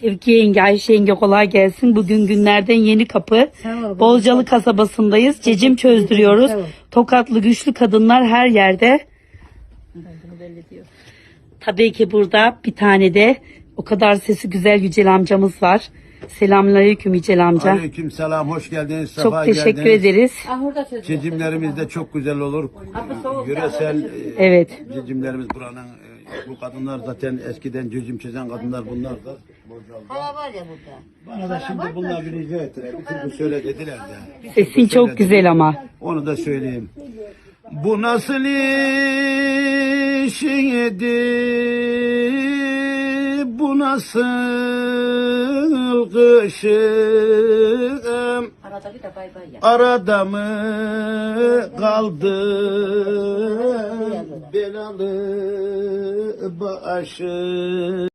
Şevkiye yenge, Ayşe yenge kolay gelsin. Bugün günlerden yeni kapı. Ol. Bolcalı kasabasındayız. Cecim çözdürüyoruz. Tokatlı güçlü kadınlar her yerde. Tabii ki burada bir tane de o kadar sesi güzel Yücel amcamız var. Selamünaleyküm Yücel amca. Aleyküm selam, hoş geldiniz. Çok sefa teşekkür geldiniz. ederiz. Cicimlerimiz de çok güzel olur. Yöresel e, Evet. cicimlerimiz buranın. e, Bu kadınlar zaten eskiden cicim çizen kadınlar bunlar da. Hala var ya burada. Bana da şimdi bunlar bir rica ettiler. Bütün bu söyle dediler de. Sesin çok güzel ama. Onu da söyleyeyim. Bu nasıl işiydi? Bu nasıl kışım? Arada bir de bay bay ya. Arada mı kaldı belalı başı?